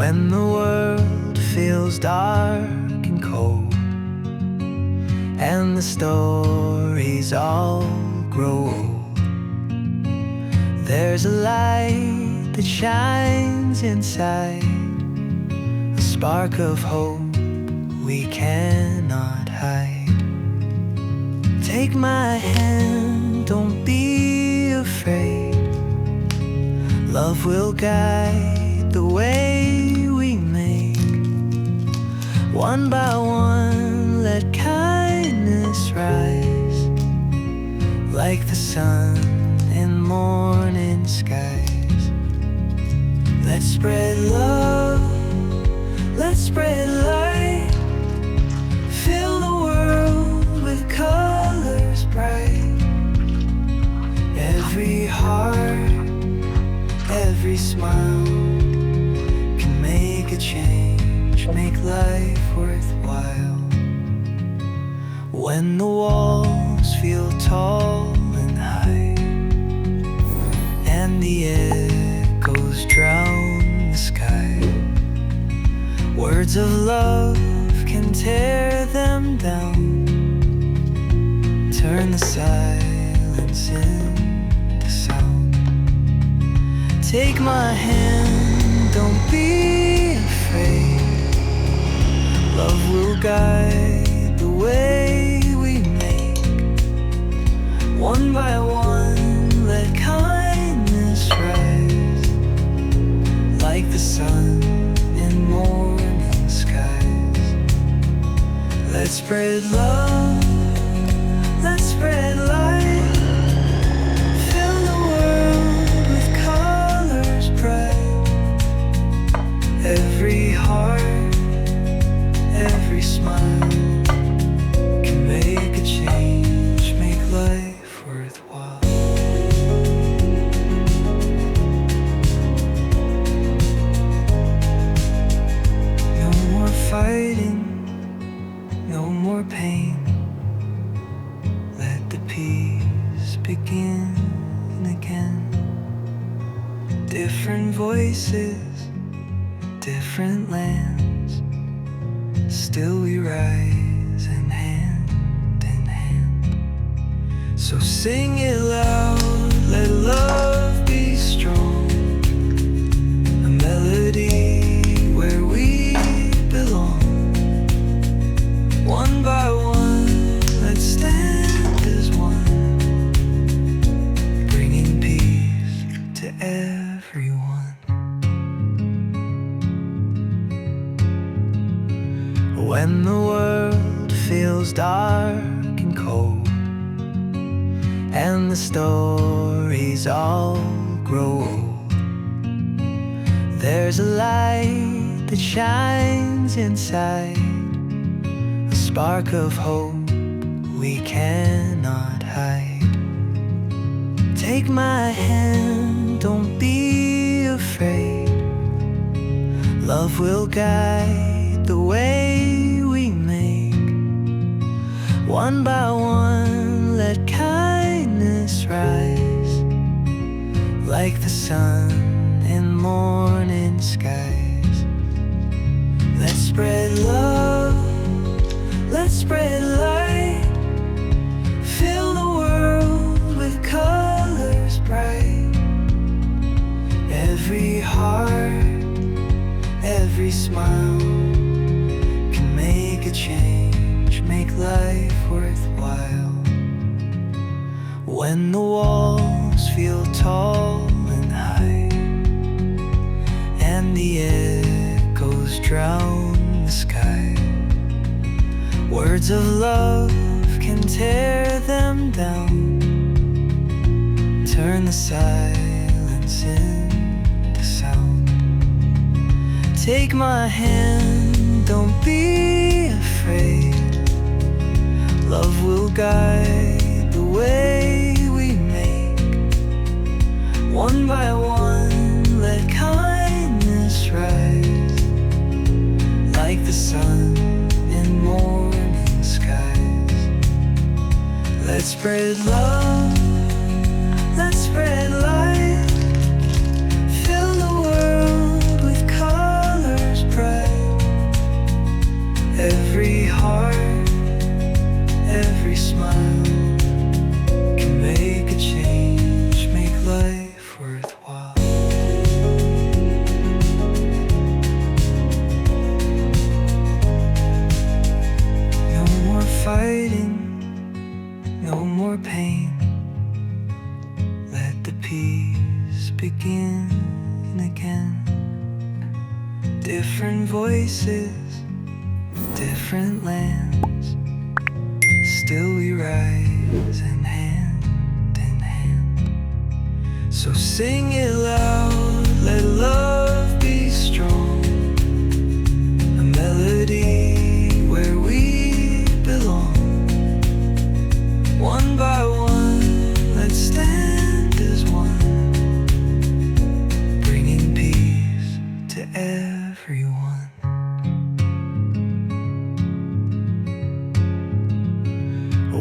When the world feels dark and cold, and the stories all grow old, there's a light that shines inside, a spark of hope we cannot hide. Take my hand, don't be afraid. Love will guide the way One by one, let kindness rise like the sun in morning skies. Let's spread love, let's spread light. Fill the world with colors bright. Every heart, every smile can make a change, make life worthwhile. When the walls feel tall and high, and the echoes drown the sky, words of love can tear them down. Turn the silence into sound. Take my hand, don't be guide the way we make. One by one, let kindness rise like the sun in morning skies. Let's spread love, begin again. Different voices, different lands. Still we rise in hand in hand. So sing it loud, let love the stories all grow old, there's a light that shines inside, a spark of hope we cannot hide. Take my hand, don't be afraid. Love will guide the way we make. One by one, kindness rise like the sun in morning skies. Let's spread love, let's spread light. When the walls feel tall and high, and the echoes drown the sky, words of love can tear them down. Turn the silence into sound. Take my hand, don't be afraid. Love will guide the way. One by one, let kindness rise like the sun in morning skies. Let's spread love, let's spread light. Fill the world with colors bright. Every heart, every smile. no more pain. Let the peace begin again. Different voices, different lands. Still we rise and hand in hand. So sing it loud.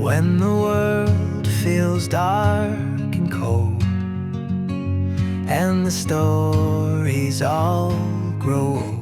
When the world feels dark and cold, and the stories all grow old.